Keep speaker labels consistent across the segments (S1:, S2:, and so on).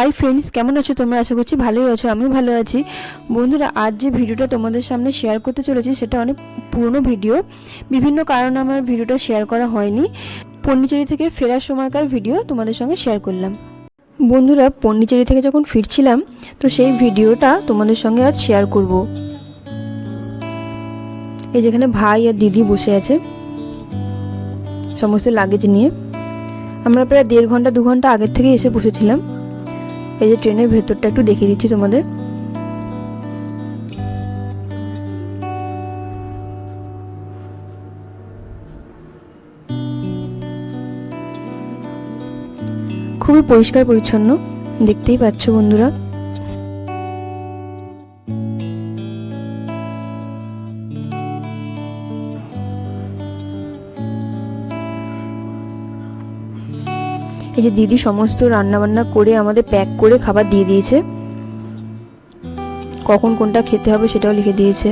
S1: Hi friends কেমন আছো তোমরা? আশা করছি ভালোই আছো, আমিও ভালো আছি। বন্ধুরা, আজ যে ভিডিওটা তোমাদের সামনে শেয়ার করতে চলেছি, সেটা অনেক পুরনো ভিডিও। বিভিন্ন কারণে আমার ভিডিওটা শেয়ার করা হয়নি। পন্ডিচেরি থেকে ফেরার সময়কার ভিডিও তোমাদের সঙ্গে শেয়ার করলাম। বন্ধুরা, পন্ডিচেরি থেকে যখন ফিরছিলাম, তো সেই ভিডিওটা তোমাদের সঙ্গে আজ শেয়ার করব। এই যেখানে ভাই আর দিদি বসে আছে, সমস্ত লাগেজ নিয়ে। আমরা প্রায় দেড় ঘণ্টা, দু ঘণ্টা আগের থেকে এসে বসেছিলাম। এই যে ট্রেনের ভেতরটা একটু দেখিয়ে দিচ্ছি তোমাদের। খুবই পরিষ্কার পরিচ্ছন্ন দেখতেই পাচ্ছ বন্ধুরা। এই যে দিদি সমস্ত রান্নাবান্না করে আমাদের প্যাক করে খাবার দিয়ে দিয়েছে। কখন কোনটা খেতে হবে সেটাও লিখে দিয়েছে।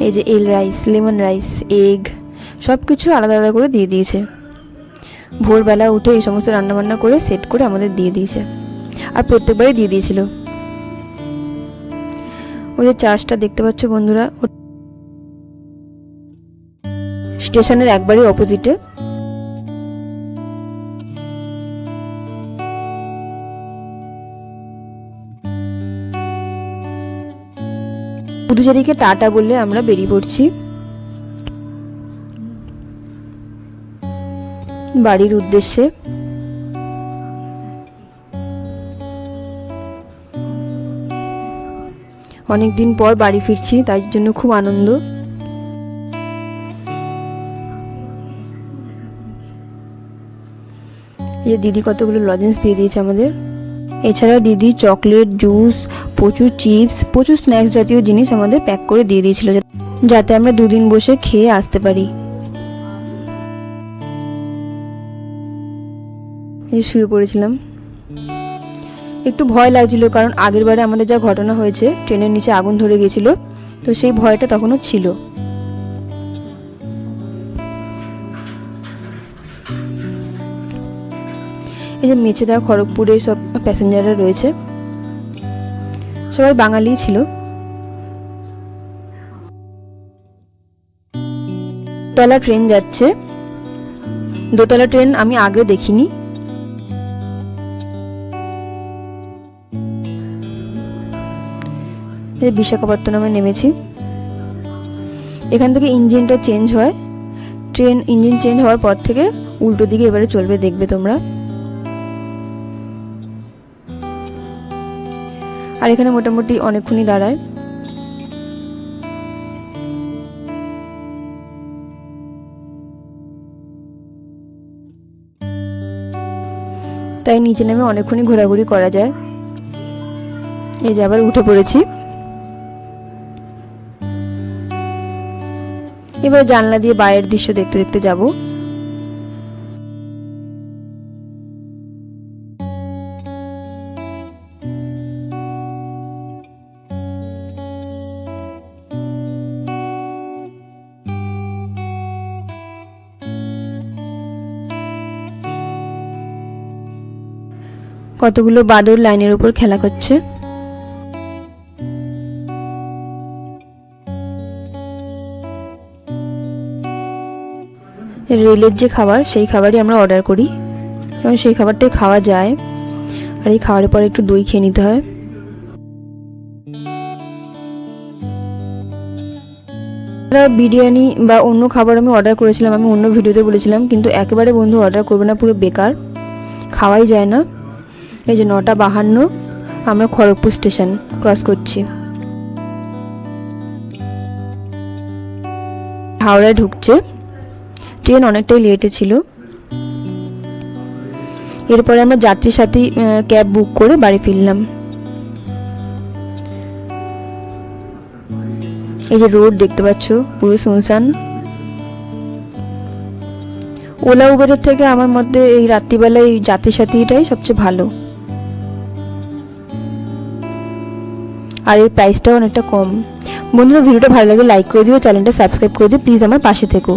S1: এই যে এল রাইস, লেমন রাইস, এগ সব কিছু আলাদা আলাদা করে দিয়ে দিয়েছে। ভোরবেলা উঠে এই সমস্ত রান্নাবান্না করে সেট করে আমাদের দিয়ে দিয়েছে। আর প্রত্যেকবারই দিয়ে দিয়েছিল। ওই যে চার্চটা দেখতে পাচ্ছ বন্ধুরা স্টেশনের একবারই অপোজিটে পুদুচেরিকে টাটা বলে আমরা বেরিয়ে পড়ছি। বাড়ির উদ্দেশ্যে। অনেক দিন পর বাড়ি ফিরছি, তাই জন্য খুব আনন্দ। এই দিদি কতগুলো লজেন্স দিয়ে দিয়েছে আমাদের। এছাড়াও দিদি চকলেট, জুস, প্রচুর চিপস, প্রচুর স্ন্যাক্স জাতীয় জিনিস আমাদের প্যাক করে দিয়ে দিয়েছিল যাতে আমরা দুদিন বসে খেয়ে আসতে পারি। শুয়ে পড়েছিলাম। একটু ভয় লাগছিল কারণ আগের বারে আমাদের যা ঘটনা হয়েছে, ট্রেনের নিচে আগুন ধরে গেছিল তো সেই ভয়টা তখনও ছিল। এই যে মেছেদা খড়গপুরে সব প্যাসেঞ্জাররা রয়েছে। সবাই বাঙালি ছিল। দোতলা ট্রেন যাচ্ছে। দোতলা ট্রেন আমি আগে দেখিনি। বিশাখাপত্তনমে নেমেছি। এখান থেকে ইঞ্জিনটা চেঞ্জ হয়। ট্রেন, ইঞ্জিন চেঞ্জ হওয়ার পর থেকে উল্টো দিকে এবারে চলবে, দেখবে তোমরা। আর এখানে মোটামুটি অনেকক্ষণই দাঁড়ায়। তাই নিচে নেমে অনেকক্ষণই ঘোরাঘুরি করা যায়। এই যে আবার উঠে পড়েছি। এবার জানলা দিয়ে বাইরের দৃশ্য দেখতে দেখতে যাব। কতগুলো বাদর লাইনের উপর খেলা করছে? রেলের যে খাবার, সেই খাবারই আমরা অর্ডার করি। এবং সেই খাবারটাই খাওয়া যায়। আর এই খাওয়ার পরে একটু দই খেয়ে নিতে হয়। বিরিয়ানি বা অন্য খাবার আমি অর্ডার করেছিলাম, আমি অন্য ভিডিওতে বলেছিলাম, কিন্তু একেবারে বন্ধু অর্ডার করবে না, পুরো বেকার। খাওয়াই যায় না। এই যে নটা বাহান্ন, আমরা খড়গপুর স্টেশন ক্রস করছি। হাওড়ায় ঢুকছে। ট্রেন অনেকটাই লেটে ছিল। এরপরে আমরা যাত্রীর সাথে ক্যাব বুক করে বাড়ি ফিরলাম। এই যে রোড দেখতে পাচ্ছ, পুরো শুনশান ওলা উবেরের থেকে আমার মধ্যে এই রাত্রিবেলায় এই যাত্রী সাথীটাই সবচেয়ে ভালো। আর এর প্রাইসটাও অনেকটা কম। বন্ধুরা, ভিডিওটা ভালো লাগে লাইক করে দিও চ্যানেলটা সাবস্ক্রাইব করে দিও প্লিজ আমার পাশে থেকো।